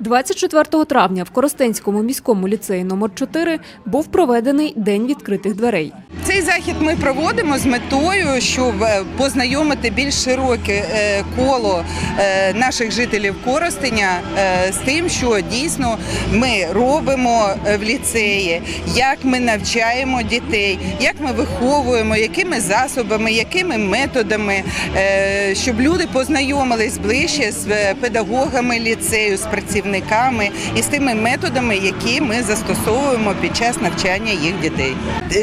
24 травня в Коростенському міському ліцеї номер 4 був проведений День відкритих дверей. Цей захід ми проводимо з метою, щоб е, познайомити більш широке е, коло е, наших жителів Коростеня з тим, що дійсно ми робимо в ліцеї, як ми навчаємо дітей, як ми виховуємо, якими засобами, якими методами, щоб люди познайомились ближче з педагогами ліцею, з працівниками і з тими методами, які ми застосовуємо під час навчання їх дітей.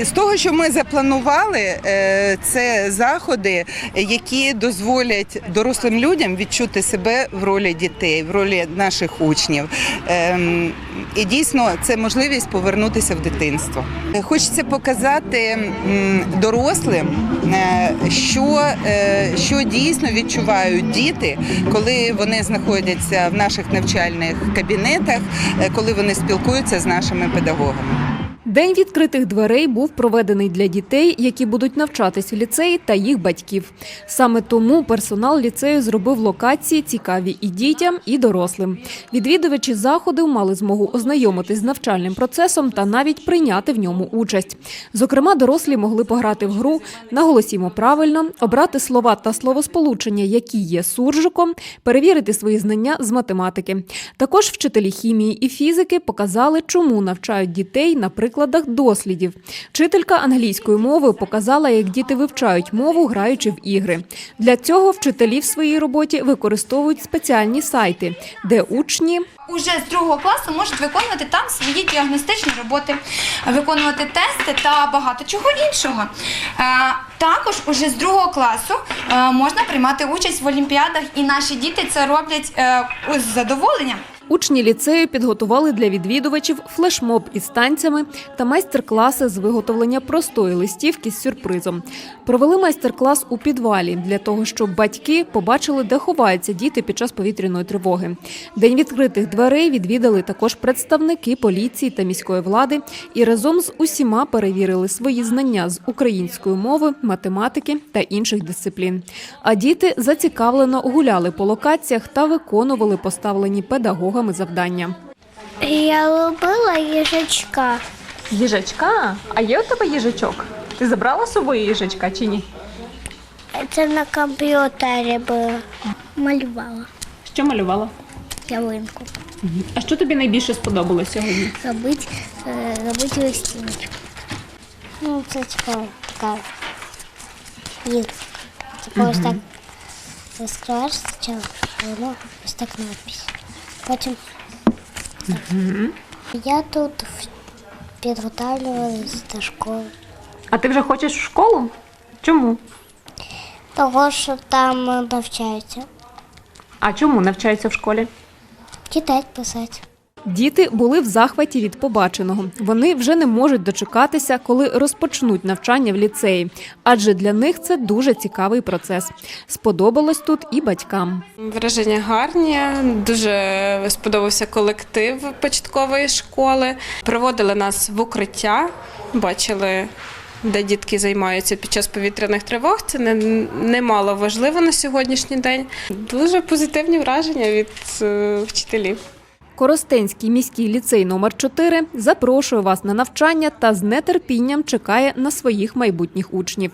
З того, що ми запланували, е, це заходи, які дозволять дорослим людям відчути себе в ролі дітей, в ролі наших учнів. Ем, І дійсно це можливість повернутися в дитинство. Хочеться показати дорослим, е, що, е, що дійсно відчувають діти, коли вони знаходяться в наших навчальних кабінетах, коли вони спілкуються з нашими педагогами. День відкритих дверей був проведений для дітей, які будуть навчатись у ліцеї та їх батьків. Саме тому персонал ліцею зробив локації цікаві і дітям, і дорослим. Відвідувачі заходу мали змогу ознайомитись з навчальним процесом та навіть прийняти в ньому участь. Зокрема, дорослі могли пограти в гру наголосімо правильно, обрати слова та словосполучення, які є суржиком, перевірити свої знання з математики. Також вчителі хімії і фізики показали, чому навчають дітей на прикладах дослідів. Вчителька англійської мови показала, як діти вивчають мову, граючи в ігри. Для цього вчителі в своїй роботі використовують спеціальні сайти, де учні Уже з другого класу можуть виконувати там свої діагностичні роботи, виконувати тести та багато чого іншого. Е, Також уже з другого класу е, можна приймати участь в олімпіадах, і наші діти це роблять е, з задоволенням. Учні ліцею підготували для відвідувачів флешмоб із танцями та майстер-класи з виготовлення простої листівки з сюрпризом. Провели майстер-клас у підвалі для того, щоб батьки побачили, де ховаються діти під час повітряної тривоги. День відкритих дверей відвідали також представники поліції та міської влади і разом з усіма перевірили свої знання з української мови, математики та інших дисциплін. А діти зацікавлено гуляли по локаціях та виконували поставлені педагогами завдання. Я робила їжачка. Їжачка? А є у тебе їжачок? Ти забрала з собою їжачка чи ні? Це на комп'ютері було. Малювала Що малювала? ялинку. А що тобі найбільше сподобалось сьогодні? Робити, е, робити листівочку. Ну, це типа така. Їх. Типа ось так розкриваєш спочатку, а воно ось так надпись. Потім. Угу. Я тут підготовлювалася до школи. А ти вже хочеш в школу? Чому? Того, що там навчаються. А чому навчаються в школі? Читати, писати. Діти були в захваті від побаченого. Вони вже не можуть дочекатися, коли розпочнуть навчання в ліцеї, адже для них це дуже цікавий процес. Сподобалось тут і батькам. Враження гарні, дуже сподобався колектив початкової школи. Проводили нас в укриття, бачили, де дітки займаються під час повітряних тривог. Це не, немало важливо на сьогоднішній день. Дуже позитивні враження від е, вчителів. Коростенський міський ліцей номер 4 запрошує вас на навчання та з нетерпінням чекає на своїх майбутніх учнів.